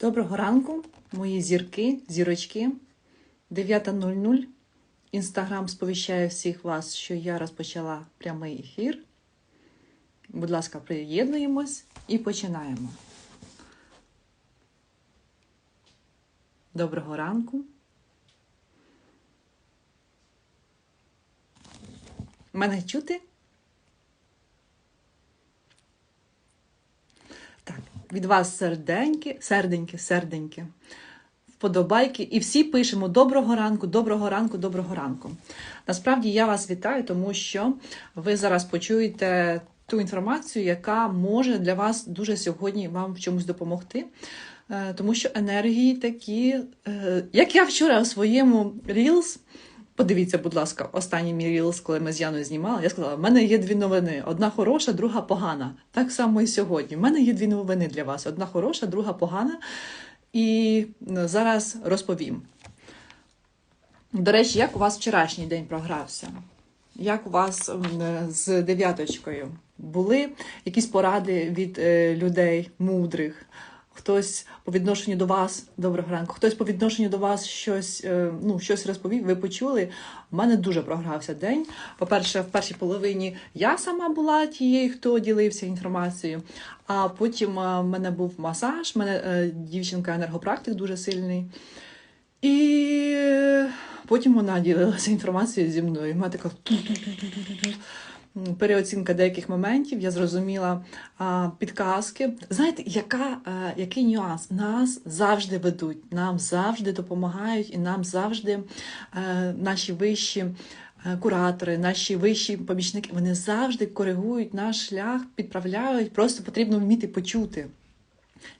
Доброго ранку, мої зірки, зірочки. 9.00. Інстаграм сповіщає всіх вас, що я розпочала прямий ефір. Будь ласка, приєднуємось і починаємо. Доброго ранку. Мене чути? Так, від вас серденьки, серденьки, серденьки, вподобайки. І всі пишемо доброго ранку, доброго ранку, доброго ранку. Насправді я вас вітаю, тому що ви зараз почуєте ту інформацію, яка може для вас дуже сьогодні вам в чомусь допомогти. Е, Тому що енергії такі, е, як я вчора у своєму Reels, Подивіться, будь ласка, останній мій рілс, коли ми з Яною знімали, я сказала, в мене є дві новини: одна хороша, друга погана. Так само і сьогодні. В мене є дві новини для вас: одна хороша, друга погана. І зараз розповім. До речі, як у вас вчорашній день програвся? Як у вас з дев'яточкою? Були якісь поради від е, людей мудрих? Хтось по відношенню до вас, доброго ранку, хтось по відношенню до вас щось, е, ну, щось розповів, ви почули. У мене дуже програвся день. По-перше, в першій половині я сама була тією, хто ділився інформацією. А потім е, в мене був масаж, в мене е, дівчинка енергопрактик дуже сильний. І потім вона ділилася інформацією зі мною. У мене така переоцінка деяких моментів. Я зрозуміла підказки. Знаєте, яка, а, який нюанс? Нас завжди ведуть, нам завжди допомагають, і нам завжди а, наші вищі. е, Куратори, наші вищі помічники, вони завжди коригують наш шлях, підправляють. Просто потрібно вміти почути.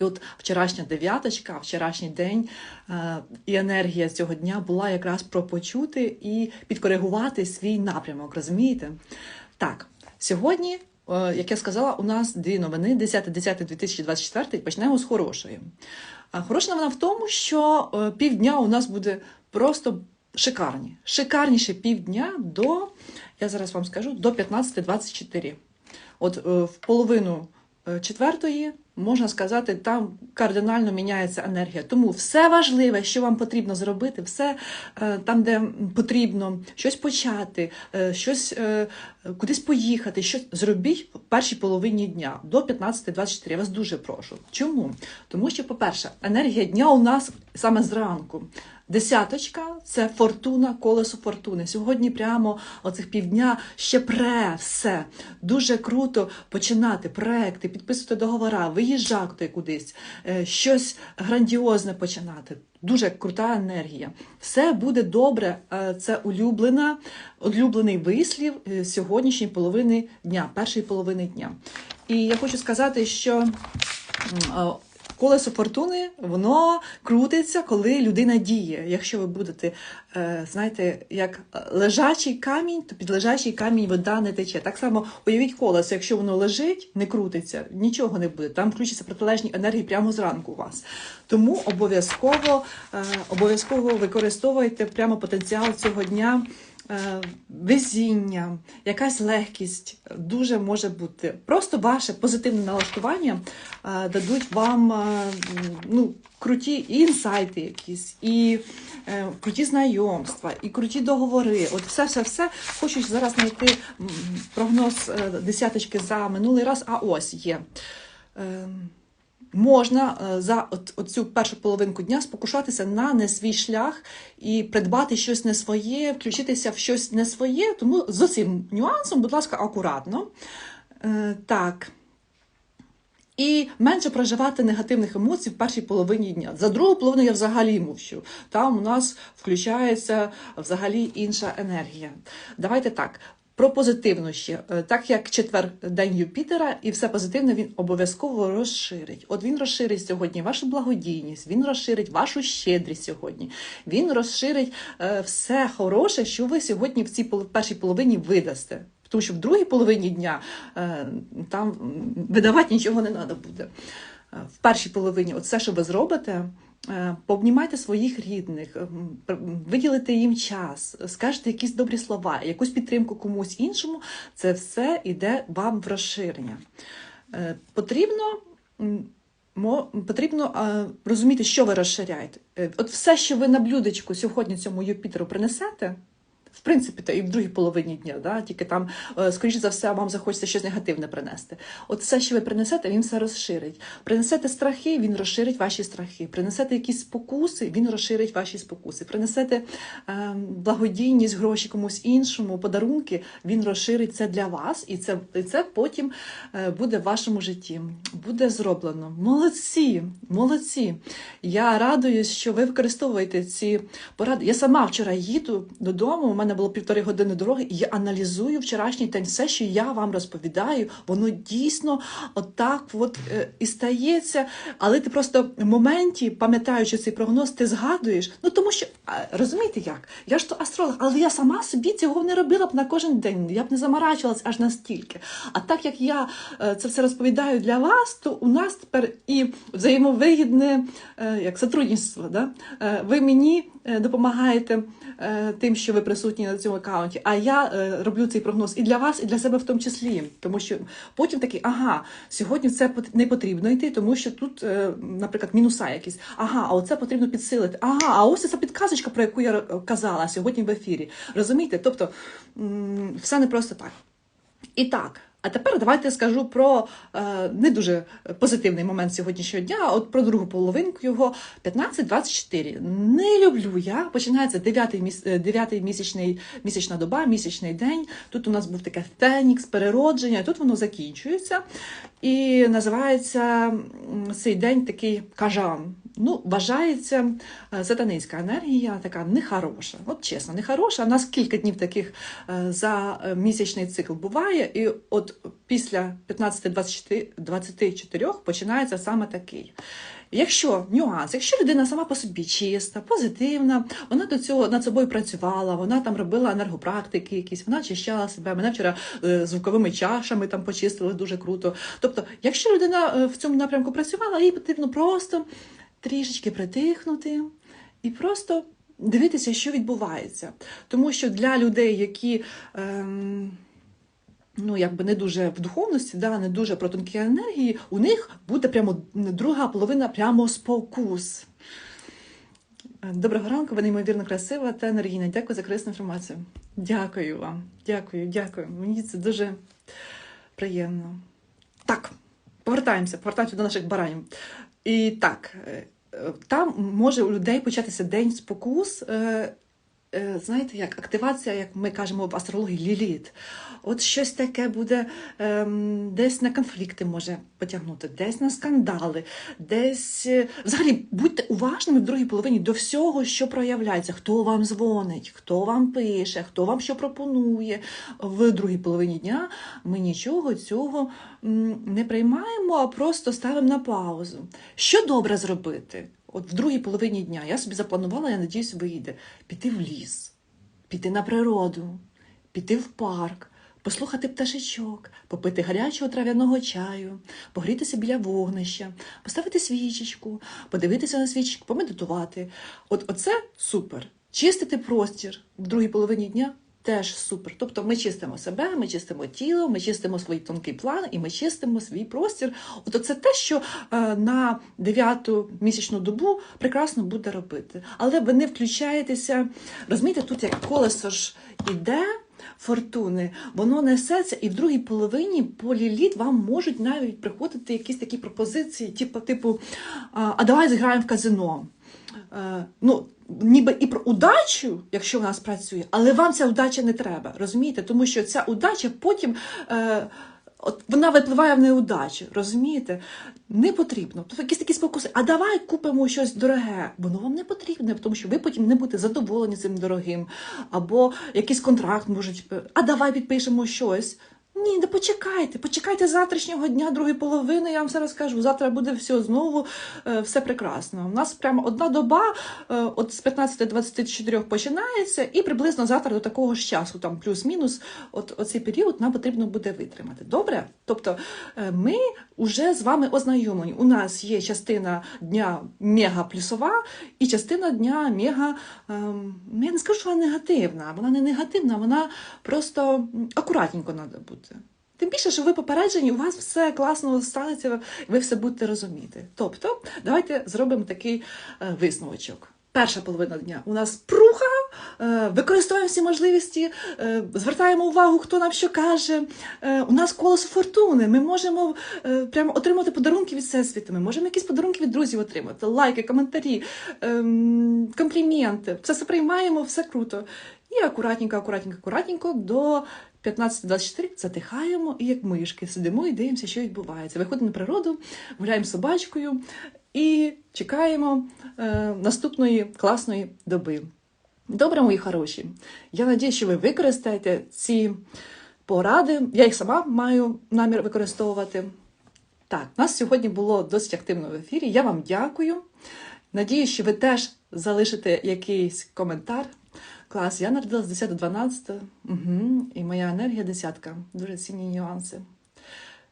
І от вчорашня дев'яточка, вчорашній день е, і енергія цього дня була якраз про почути і підкоригувати свій напрямок, розумієте? Так, сьогодні, е, як я сказала, у нас дві новини: 10.10.2024, почнемо з хорошої. Хороша новина в тому, що е, півдня у нас буде просто шикарні. Шикарніше півдня до, я зараз вам скажу, до 15.24. От е, в половину четвертої, можна сказати, там кардинально міняється енергія. Тому все важливе, що вам потрібно зробити, все е, там, де потрібно щось почати, е, щось е, кудись поїхати, щось зробіть в першій половині дня до 15-24. Я вас дуже прошу. Чому? Тому що, по-перше, енергія дня у нас саме зранку. Десяточка це фортуна, колесо фортуни. Сьогодні прямо оцих півдня ще пре все. Дуже круто починати проекти, підписувати договора, виїжджати кудись, е, щось грандіозне починати. Дуже крута енергія. Все буде добре. Е, Це улюблена, улюблений вислів е, сьогоднішньої половини дня, першої половини дня. І я хочу сказати, що Колесо фортуни воно крутиться, коли людина діє. Якщо ви будете, е, знаєте, як лежачий камінь, то під лежачий камінь вода не тече. Так само уявіть колесо, якщо воно лежить, не крутиться, нічого не буде. Там включаться протилежні енергії прямо зранку у вас. Тому обов'язково е, обов'язково використовуйте прямо потенціал цього дня. Е, Везіння, якась легкість дуже може бути. Просто ваше позитивне налаштування е, дадуть вам е, ну, круті інсайти якісь, і круті знайомства, і круті договори. От все, все, все. Хочу зараз знайти прогноз десяточки за минулий раз, а ось є. Можна е, за оцю першу половинку дня спокушатися на не свій шлях і придбати щось не своє, включитися в щось не своє. Тому з цим нюансом, будь ласка, акуратно. Е, так. І менше проживати негативних емоцій в першій половині дня. За другу половину я взагалі мовчу. Там у нас включається взагалі інша енергія. Давайте так. Про позитивну ще, Е, так як четвер день Юпітера, і все позитивне він обов'язково розширить. От він розширить сьогодні вашу благодійність, він розширить вашу щедрість сьогодні, він розширить е, все хороше, що ви сьогодні в цій першій половині видасте. Тому що в другій половині дня е, там видавати нічого не треба буде. В першій половині, от все, що ви зробите, пообнімайте своїх рідних, м, виділите їм час, скажете якісь добрі слова, якусь підтримку комусь іншому, це все йде вам в розширення. Е, Потрібно потрібно е, розуміти, що ви розширяєте. Е, От все, що ви на блюдечку сьогодні цьому Юпітеру принесете. В принципі, то і в другій половині дня, да? тільки там, е, скоріш за все, вам захочеться щось негативне принести. От все, що ви принесете, він все розширить. Принесете страхи, він розширить ваші страхи. Принесете якісь спокуси, він розширить ваші спокуси. Принесете е, благодійність, гроші комусь іншому, подарунки, він розширить це для вас, і це, і це потім е, буде в вашому житті. Буде зроблено. Молодці, молодці. Я радуюсь, що ви використовуєте ці поради. Я сама вчора їду додому. Мене було півтори години дороги, і я аналізую вчорашній день. Все, що я вам розповідаю, воно дійсно отак от е, і стається. Але ти просто в моменті, пам'ятаючи цей прогноз, ти згадуєш. Ну тому що розумієте як? Я ж то астролог, але я сама собі цього не робила б на кожен день. Я б не заморачувалась аж настільки. А так як я е, це все розповідаю для вас, то у нас тепер і взаємовигідне е, як сотрудництво. Да? Ви мені допомагаєте е, тим, що ви присутні на цьому аккаунті, а я е, роблю цей прогноз і для вас, і для себе в тому числі. Тому що потім такий, ага, сьогодні це не потрібно йти, тому що тут, е, наприклад, мінуса якісь. Ага, а оце потрібно підсилити. Ага, а ось ця підказочка, про яку я е, казала сьогодні в ефірі. Розумієте? Тобто все не просто так. І так, а тепер давайте скажу про е, не дуже позитивний момент сьогоднішнього дня, от про другу половинку його 15-24. Не люблю я. Починається 9 міс, е, 9 місячний, місячна доба, місячний день. Тут у нас був таке фенікс, переродження, тут воно закінчується. І називається цей день такий кажан. Ну, вважається е, сатанинська енергія, така нехороша. От чесно, нехороша. У нас кілька днів таких е, за е, місячний цикл буває, і от після 15-24 починається саме такий. Якщо нюанс, якщо людина сама по собі чиста, позитивна, вона до цього над собою працювала, вона там робила енергопрактики якісь, вона очищала себе. Мене вчора звуковими чашами там почистили дуже круто. Тобто, якщо людина в цьому напрямку працювала, їй потрібно просто трішечки притихнути і просто дивитися, що відбувається. Тому що для людей, які. Ем, Ну, якби не дуже в духовності, да, не дуже про тонкі енергії, у них буде прямо друга половина прямо спокус. Доброго ранку, ви неймовірно красива та енергійна. Дякую за корисну інформацію. Дякую вам. Дякую, дякую. Мені це дуже приємно. Так, повертаємося, повертаємося до наших баранів. І так, е, е, там може у людей початися день спокус. Е, Знаєте, як активація, як ми кажемо в астрології, ліліт. От щось таке буде ем, десь на конфлікти може потягнути, десь на скандали, десь е, взагалі будьте уважними в другій половині до всього, що проявляється. Хто вам дзвонить, хто вам пише, хто вам що пропонує. В другій половині дня ми нічого цього не приймаємо, а просто ставимо на паузу. Що добре зробити? От в другій половині дня я собі запланувала, я надіюсь, вийде піти в ліс, піти на природу, піти в парк, послухати пташечок, попити гарячого трав'яного чаю, погрітися біля вогнища, поставити свічечку, подивитися на свічку, помедитувати. От оце супер. Чистити простір в другій половині дня. Теж супер. Тобто ми чистимо себе, ми чистимо тіло, ми чистимо свій тонкий план і ми чистимо свій простір. От це те, що е, на дев'яту місячну добу прекрасно буде робити. Але ви не включаєтеся. Розумієте, тут як колесо ж іде. Фортуни, воно несеться, і в другій половині по ліліт вам можуть навіть приходити якісь такі пропозиції, типу, типу а а давай зіграємо в казино. Е, ну, ніби і про удачу, якщо в нас працює, але вам ця удача не треба, розумієте? Тому що ця удача потім. Е, От вона випливає в неудачу, розумієте? Не потрібно. Тобто якісь такі спокуси. А давай купимо щось дороге. Воно вам не потрібне, тому що ви потім не будете задоволені цим дорогим. Або якийсь контракт можуть. А давай підпишемо щось. Ні, не почекайте, почекайте завтрашнього дня, другої половини, я вам все розкажу. Завтра буде все знову е, все прекрасно. У нас прямо одна доба, е, от з 15-24 починається, і приблизно завтра до такого ж часу, там плюс-мінус, от оцей період нам потрібно буде витримати. Добре? Тобто е, ми вже з вами ознайомлені. У нас є частина дня мега плюсова і частина дня мега, ем, я не скажу, що вона негативна. Вона не негативна, вона просто акуратненько треба бути. Тим більше, що ви попереджені, у вас все класно станеться, ви все будете розуміти. Тобто, давайте зробимо такий е, висновочок. Перша половина дня у нас пруха, е, використовуємо всі можливості, е, звертаємо увагу, хто нам що каже. У нас колесо фортуни. Ми можемо прямо отримати подарунки від всесвіту. Ми можемо якісь подарунки від друзів отримати, лайки, коментарі, ем, компліменти. Все це приймаємо, все круто. І акуратненько, акуратненько, акуратненько до 15-24 затихаємо і як мишки сидимо і дивимося, що відбувається. Виходимо на природу, гуляємо з собачкою і чекаємо е, наступної класної доби. Добре, мої хороші. Я надію, що ви використаєте ці поради. Я їх сама маю намір використовувати. Так, нас сьогодні було досить активно в ефірі. Я вам дякую. Надію, що ви теж залишите якийсь коментар. Клас, я народилась 10 12 угу, і моя енергія десятка. Дуже цінні нюанси,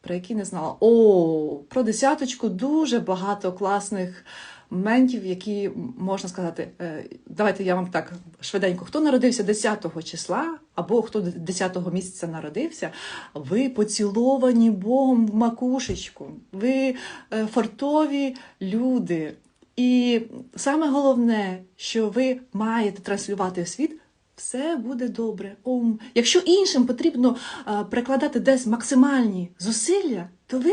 про які не знала. О, про десяточку дуже багато класних моментів, які можна сказати. Е, Давайте я вам так швиденько. Хто народився 10 числа, або хто 10 місяця народився, ви поціловані Богом в макушечку. Ви е, фартові люди. І саме головне, що ви маєте транслювати в світ, все буде добре. Ом. Якщо іншим потрібно а, прикладати десь максимальні зусилля, то ви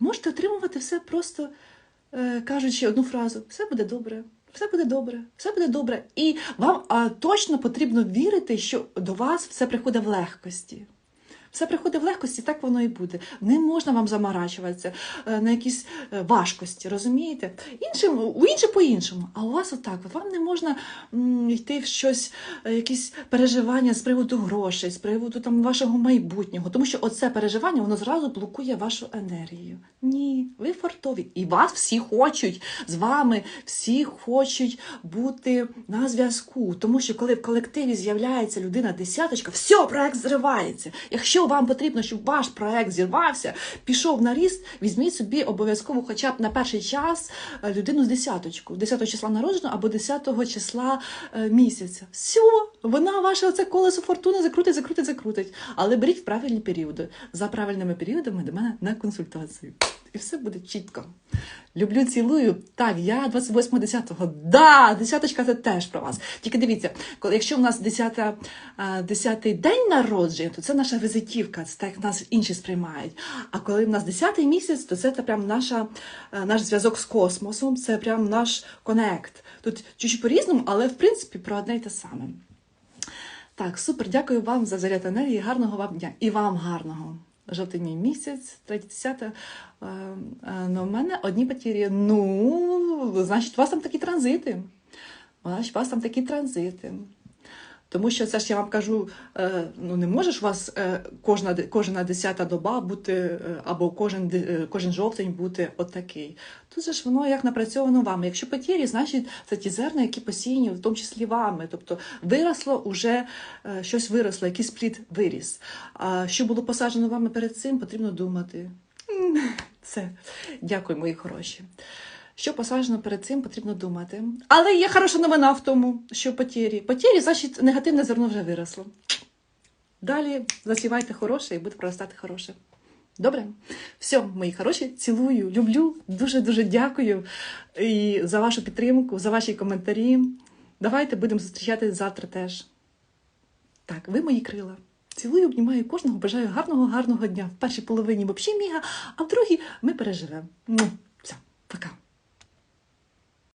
можете отримувати все просто е, кажучи одну фразу: все буде добре. Все буде добре, все буде добре. І вам а, точно потрібно вірити, що до вас все приходить в легкості. Все приходить в легкості, так воно і буде. Не можна вам заморачуватися е, на якісь е, важкості, розумієте? Іншим, у інших по-іншому. А у вас отак. От вам не можна йти в щось, е, якісь переживання з приводу грошей, з приводу там вашого майбутнього. Тому що оце переживання воно зразу блокує вашу енергію. Ні, ви фартові. І вас всі хочуть з вами, всі хочуть бути на зв'язку. Тому що коли в колективі з'являється людина десяточка, все, проект зривається. Якщо вам потрібно, щоб ваш проект зірвався, пішов на ріст, візьміть собі обов'язково, хоча б на перший час е, людину з десяточку, 10 числа народження або 10 числа е, місяця. Все, вона ваше оце колесо фортуни закрутить, закрутить, закрутить. Але беріть в правильні періоди. За правильними періодами до мене на консультацію. І все буде чітко. Люблю, цілую. Так, я 28.10. Да, десяточка це теж про вас. Тільки дивіться, коли якщо в нас 10, 10 день народження, то це наша візитівка, це так нас інші сприймають. А коли в нас 10-й місяць, то це прям наша, е, наш зв'язок з космосом, це прям наш конект. Тут чуть-чуть по-різному, але в принципі про одне й те саме. Так, супер, дякую вам за заряд енергії. Гарного вам дня. І вам гарного. Мій місяць, 30 е, е, ну, в мене одні потірі. Ну, значить, у вас там такі транзити. Значить, у вас там такі транзити. Тому що це ж я вам кажу, е, ну не можеш у вас е, кожна, кожна десята доба бути, е, або кожен, кожен жовтень бути отакий. Тут же ж воно як напрацьовано вами. Якщо потірі, значить це ті зерна, які посіяні, в тому числі вами. Тобто виросло уже щось виросло, якийсь плід виріс. А що було посаджено вами перед цим, потрібно думати. Це. Дякую, мої хороші. Що посаджено перед цим, потрібно думати. Але є хороша новина в тому, що потірі. Потірі, значить, негативне зерно вже виросло. Далі засівайте хороше і буде проростати хороше. Добре? Все, мої хороші, цілую, люблю, дуже-дуже дякую і за вашу підтримку, за ваші коментарі. Давайте будемо зустрічатися завтра теж. Так, ви мої крила. Цілую, обнімаю кожного, бажаю гарного, гарного дня. В першій половині взагалі міга, а в другій ми переживемо. Му.